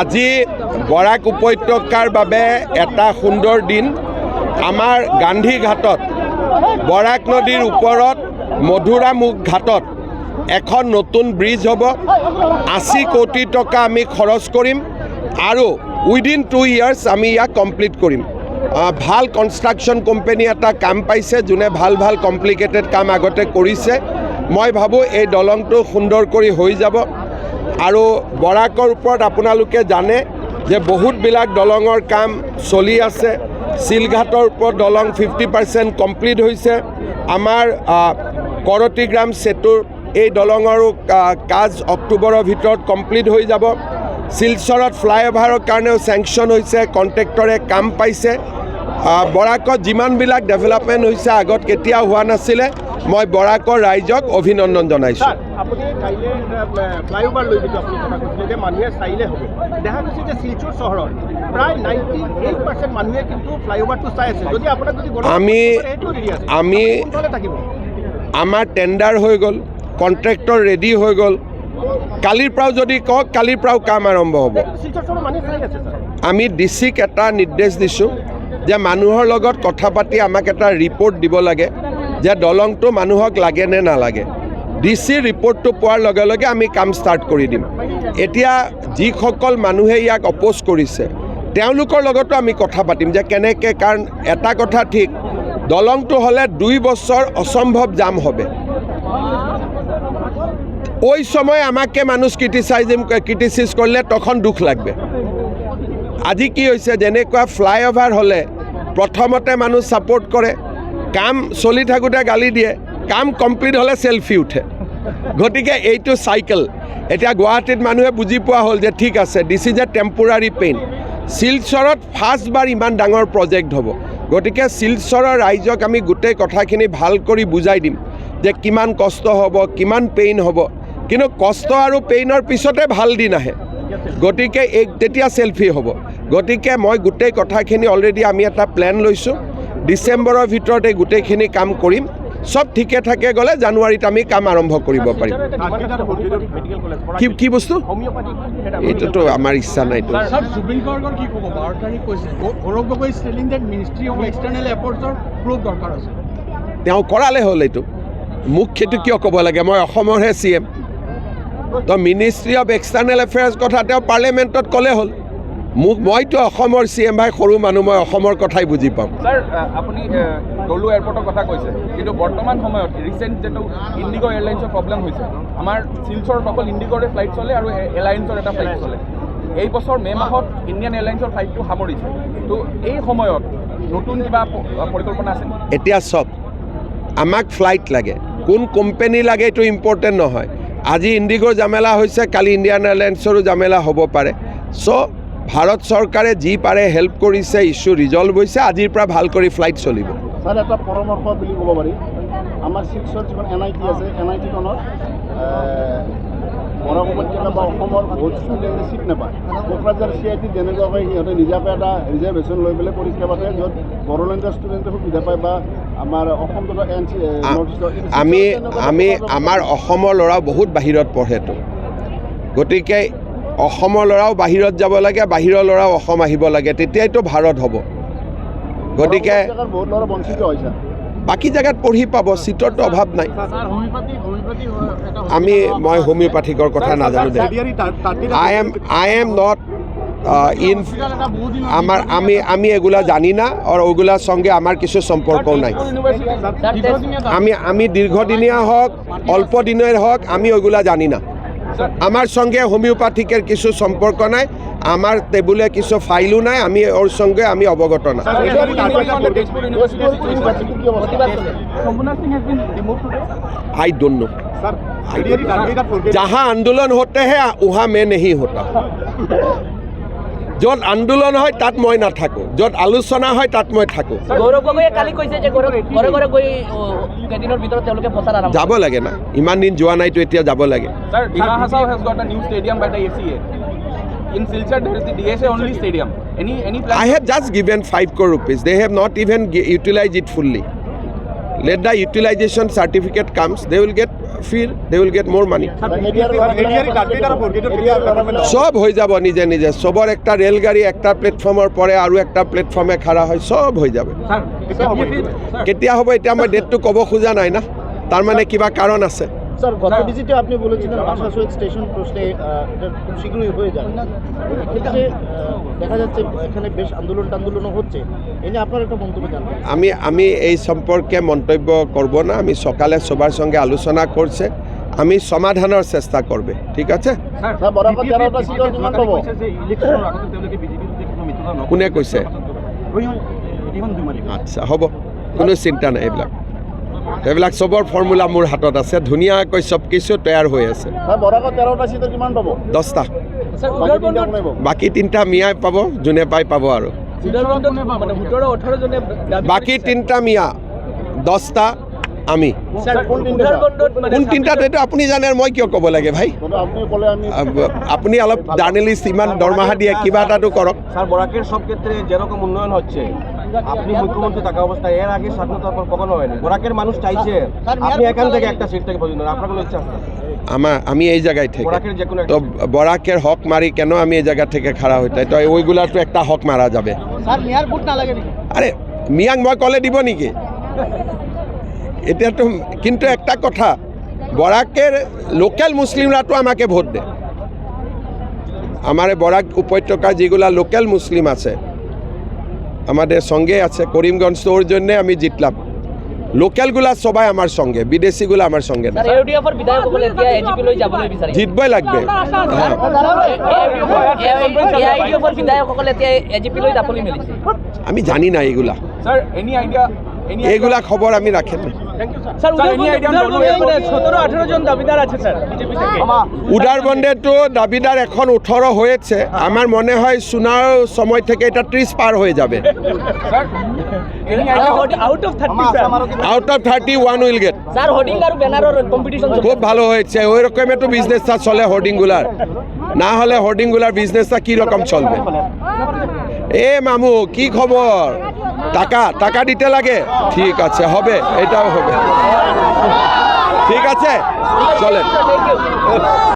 আজি বৰাক উপত্যকাৰ বাবে এটা সুন্দৰ দিন। আমাৰ গান্ধী ঘাটত, বৰাক নদীৰ ওপৰত মধুৰামুখ ঘাটত এখন নতুন ব্ৰিজ হ'ব। আশী কোটি টকা আমি খৰচ কৰিম আৰু উইদিন টু ইয়াৰ্ছ আমি ইয়াক কমপ্লিট কৰিম। ভালো কনষ্ট্ৰাকশ্যন কোম্পানী এটা কাম পাইছে, যোনে ভালো ভালো কমপ্লিকেটেড কাম আগতে কৰিছে। মই ভাবোঁ এই দলংটো সুন্দৰ কৰি হৈ যাব। আৰু বৰাকৰ ওপৰত আপোনালোকে জানে যে বহুতবিলাক দলঙৰ কাম চলি আছে। চিলঘাটৰ ওপৰত দলং ফিফটি পাৰ্চেণ্ট কমপ্লিট হৈছে। আমাৰ কৰতিগ্ৰাম সেতুৰ এই দলঙৰো কাজ অক্টোবৰৰ ভিতৰত কমপ্লিট হৈ যাব। শিলচৰত ফ্লাইঅভাৰৰ কাৰণেও চেংচন হৈছে কণ্ট্ৰেক্টৰে কাম পাইছে। বৰাকত যিমানবিলাক ডেভেলপমেণ্ট হৈছে, আগত কেতিয়াও হোৱা নাছিলে। মই বৰাকৰ ৰাইজক অভিনন্দন জনাইছোঁ। আমি- আমি- আমাৰ টেণ্ডাৰ হৈ গ'ল কণ্ট্ৰেক্টৰ ৰেডি হৈ গ'ল। কালিৰ পৰাও যদি কওক কালিৰ পৰাও কাম আৰম্ভ হ'ব। আমি ডি চিক এটা নিৰ্দেশ দিছোঁ যে মানুহৰ লগত কথা পাতি আমাক এটা ৰিপৰ্ট দিব লাগে। যে দলংটো মানুহক লাগে নে নালাগে। ডি চিৰ ৰিপৰ্টটো পোৱাৰ লগে লগে আমি কাম ষ্টাৰ্ট কৰি দিম। এতিয়া যিসকল মানুহে ইয়াক অপ'জ কৰিছে, তেওঁলোকৰ লগতো আমি কথা পাতিম যে কেনেকৈ, কাৰণ এটা কথা ঠিক, দলংটো হ'লে দুই বছৰ অসম্ভৱ জাম হবে। ওই সময় আমাকে মানুষ ক্রিটিসাইজিম ক্রিটিসিস করলে তখন দুখ লাগবে। আজি কি হৈছে, যেনেকুৱা ফ্লাইঅভাৰ হ'লে প্ৰথমতে মানুহ ছাপোৰ্ট কৰে কাম চলি থাকোঁতে গালি দিয়ে, কাম কমপ্লিট হ'লে চেল্ফি উঠে। গতিকে এইটো চাইকেল এতিয়া গুৱাহাটীত মানুহে বুজি পোৱা হ'ল যে ঠিক আছে this is a temporary pain শিলচৰত ফাৰ্ষ্টবাৰ ইমান ডাঙৰ প্ৰজেক্ট হ'ব। গতিকে শিলচৰৰ ৰাইজক আমি গোটেই কথাখিনি ভালো কৰি বুজাই দিম যে কিমান কষ্ট হ'ব, কিমান পেইন হ'ব। কিন্তু কষ্ট আৰু পেইনৰ পিছতে ভালো দিন আহে। গতিকে এই তেতিয়া চেল্ফি হ'ব। গতিকে মই গোটেই কথাখিনি অলৰেডি আমি এটা প্লেন লৈছোঁ। ডিচেম্বৰৰ ভিতৰত গোটেইখিনি কাম কৰিম। চব ঠিকে থাকে গ'লে জানুৱাৰীত আমি কাম আৰম্ভ কৰিব পাৰিম। কি কি বস্তু? এইটোতো আমাৰ ইচ্ছা নাইতো তেওঁ কৰালে হ'ল এইটো। মোক সেইটো কিয় ক'ব লাগে? মই অসমৰহে চি এম। তো মিনিষ্ট্ৰী অফ এক্সটাৰ্নেল এফেয়াৰ্ছ কথা তেওঁ পাৰ্লিয়ামেণ্টত ক'লে হ'ল। মোক মইতো অসমৰ চি এম ভাই সৰু মানুহ মই অসমৰ কথাই বুজি পাওঁ ছাৰ আপুনি দলু এয়াৰপৰ্টৰ কথা কৈছে কিন্তু বৰ্তমান সময়ত ৰিচেণ্ট যিটো ইণ্ডিগ' এয়াৰলাইন্সৰ প্ৰব্লেম হৈছে আমাৰ শিলচৰত অকল ইণ্ডিগ'ৰে ফ্লাইট চলে আৰু এলায়েন্সৰ এটা ফ্লাইট চলে। এই বছৰ মে' মাহত ইণ্ডিয়ান এয়াৰলাইন্সৰ ফ্লাইটটো সামৰিছে। তো এই সময়ত নতুন কিবা পৰিকল্পনা আছে এতিয়া চাওক আমাক ফ্লাইট লাগে। কোন কোম্পেনী লাগে এইটো ইম্পৰ্টেণ্ট নহয়। আজি ইণ্ডিগ'ৰ জামেলা হৈছে কালি ইণ্ডিয়ান এয়াৰলাইন্সৰো জামেলা হ'ব পাৰে। চ' ভাৰত চৰকাৰে যি পাৰে হেল্প কৰিছে ইছ্যু ৰিজল্ভ হৈছে আজিৰ পৰা ভালো কৰি ফ্লাইট চলিব। ছাৰ এটা পৰামৰ্শ বুলি ক'ব পাৰি। আমাৰ শিলচৰ যিখন এন আই টি আছে এন আই টিখনত বৰাক উপত্যকা বা অসমৰ বহুত ষ্টুডেণ্টে ছিট নাপায়। কোকৰাঝাৰ চি আই টি যেনেকুৱাকৈ সিহঁতে নিজাকৈ এটা ৰিজাৰ্ভেশ্যন লৈ পেলাই পৰীক্ষা পাতে য'ত বড়োলেণ্ডৰ ষ্টুডেণ্টে সুবিধা পায় বা আমাৰ অসম তথা এন চি আমি আমি আমাৰ অসমৰ ল'ৰাও বহুত বাহিৰত পঢ়েতো। গতিকে অসমৰ ল'ৰাও বাহিৰত যাব লাগে বাহিৰৰ ল'ৰাও অসম আহিব লাগে তেতিয়াইতো ভাৰত হ'ব। গতিকে বাকী জেগাত পঢ়ি পাব ছিটৰতো অভাৱ নাই। আমি মই হোমিওপেথিকৰ কথা নাজানো দে। I am I am not in আমার আমি আমি এগুলা জানি না আর ওগুলার সঙ্গে আমার কিছু সম্পর্ক নাই। আমি আমি দীর্ঘদিনীয়া হোক অল্প দিনের হোক আমি ওগুলা জানি না। আমার সঙ্গে হোমিওপ্যাথিকের কিছু সম্পর্ক নাই আমার টেবুলে কিছু ফাইলও নাই আমি ওর সঙ্গে আমি অবগত না आई डोंट नो जहाँ आंदोलन होते हैं वहाँ मैं नहीं होता য'ত আন্দোলন হয় তাত মই নাথাকোঁ য'ত আলোচনা হয় তাত মই থাকোঁ যাব লাগে না ইমান দিন যোৱা নাইতো এতিয়া যাব লাগে Sir, Dima Hasao has got a new stadium by the ACA. In Silchar, there is the DSA only stadium. Any any plan? I have just given 5 crore rupees. They have not even gi- utilized it fully. Let the utilization certificate comes, they will get ফির they will get more মানি সব হয়ে যাব নিজে নিজে। সবর একটা রেলগাড়ি একটা প্লেটফর্মৰ পৰে আৰু একটা প্লেটফৰ্মে খাৰা হয় সব হৈ যাব। কেতিয়া হ'ব এতিয়া মই ডেটটো ক'ব খোজা নাই না। তাৰমানে কিবা কাৰণ আছে। স্যার গত ভিজিটে আপনি বলেছিলেন ভাষা শহীদ স্টেশন প্রশ্নে এটা খুব শীঘ্রই হয়ে যাবে। এক্ষেত্রে দেখা যাচ্ছে এখানে বেশ আন্দোলন টান্দোলনও হচ্ছে। এ নিয়ে আপনার একটা মন্তব্য জানতে আমি আমি এই সম্পর্কে মন্তব্য করব না। আমি সকালে সবার সঙ্গে আলোচনা করছে। আমি সমাধানের চেষ্টা করবে ঠিক আছে? কোনে কৈছে আচ্ছা হ'ব। কোনো চিন্তা নাই এইবিলাক। এইবিলাক চবৰ ফৰ্মুলা মোৰ হাতত আছে। ধুনীয়াকৈ চব কিছু তৈয়াৰ হৈ আছে। দহটা। বাকী তিনিটা মিয়াই পাব যোনে পাই পাব আৰু। মানে বাকী তিনিটা মিয়া দহটা। আমি। কোন তিনটা? উদাহৰণত মানে তিনিটাত এইটো আপুনি জানে আৰু মই কিয় ক'ব লাগে ভাই? আপনি অলপ জাৰ্নেলিষ্ট ইমান দৰমহা দিয়ে কিবা এটাতো কৰক। স্যার বরাকের সব ক্ষেত্রে যেরকম উন্নয়ন হচ্ছে আপনি মুখ্যমন্ত্রী থাকা অবস্থায় এর আগে স্বাধীনতার পর কখনো হয়নি বরাকের মানুষ চাইছে আপনি এখান থেকে একটা সিট থেকে পর্যন্ত আপনার কোনো ইচ্ছা আছে আমাৰ আমি এই জায়গায় থেকে। বরাকের যে কোনো তো বরাকের হক মারি কেন আমি এই জায়গা থেকে খাড়া হইতে তো ওইগুলাতো একটা হক মারা যাবে। স্যার মেয়ার ভোট নালাগে নেকি? আরে মিয়াক মই ক'লে দিব নেকি? এতিয়াতো কিন্তু একটা কথা বরাকের লোকেল মুসলিমরাতো আমাকে ভোট দেয়। আমার বরাক উপত্যকা যেগুলা লোকেল মুসলিম আছে আমাদের সঙ্গে আছে করিমগঞ্জ তো ওর জন্যে আমি জিতলাম। লোকেলগুলা সবাই আমার সঙ্গে বিদেশিগুলা আমার সঙ্গে জিতবই লাগবে। হ্যাঁ। আমি জানি না এগুলা। এইগুলা খবর আমি রাখেন আঠেরো জন দাবিদার এখন ওঠর হয়েছে। আমার মনে হয় শোনার সময় থেকে এটা ত্রিশ পার হয়ে যাবে। Out of thirty one will get sir hoarding আর ব্যানারের কম্পিটিশন খুব ভালো হয়েছে। ওই রকমের তো বিজনেসটা চলে হোর্ডিংগুলার না হলে হোর্ডিংগুলার বিজনেসটা কি রকম চলবে? এ মামু কি খবর? টাকা টাকা দিতে লাগে। ঠিক আছে হবে এটাও হবে। ঠিক আছে চলেন।